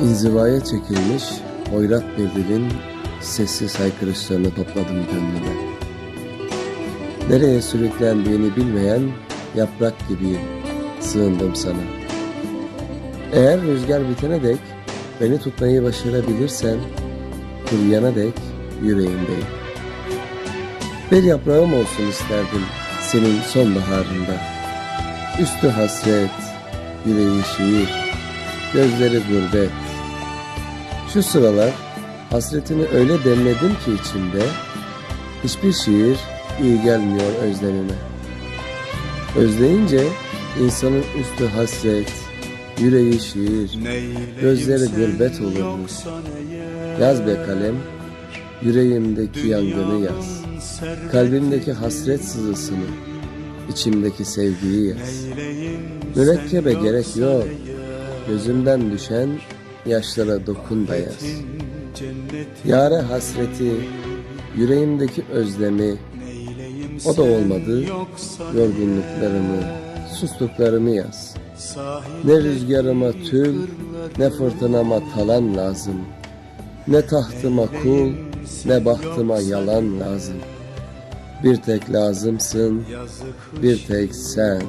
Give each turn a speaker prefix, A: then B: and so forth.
A: İnzivaya çekilmiş hoyrat bir dilin sessiz haykırışlarını topladım gönlüme. Nereye sürüklendiğini bilmeyen yaprak gibiyim, sığındım sana. Eğer rüzgar bitene dek beni tutmayı başarabilirsen, kuruyana dek yüreğimdeyim. Bir yaprağım olsun isterdim senin sonbaharında. Üstü hasret, yüreği şiir, gözleri gurbet. Şu sıralar hasretini öyle demledim ki içimde, hiçbir şiir iyi gelmiyor özlemime. Özleyince insanın üstü hasret, yüreği şiir, gözleri gurbet olurmuş. Yaz be kalem, yüreğimdeki yangını yaz. Kalbimdeki hasret sızısını, içimdeki sevgiyi yaz. Mürekkebe gerek yok, gözümden düşen yaşlara dokun da yaz. Yare hasreti, yüreğimdeki özlemi, o da olmadı, yorgunluklarımı, sustuklarımı yaz. Ne rüzgarıma tül, ne fırtınama talan lazım. Ne tahtıma kul, ne bahtıma yalan lazım. Bir tek lazımsın, bir tek sen.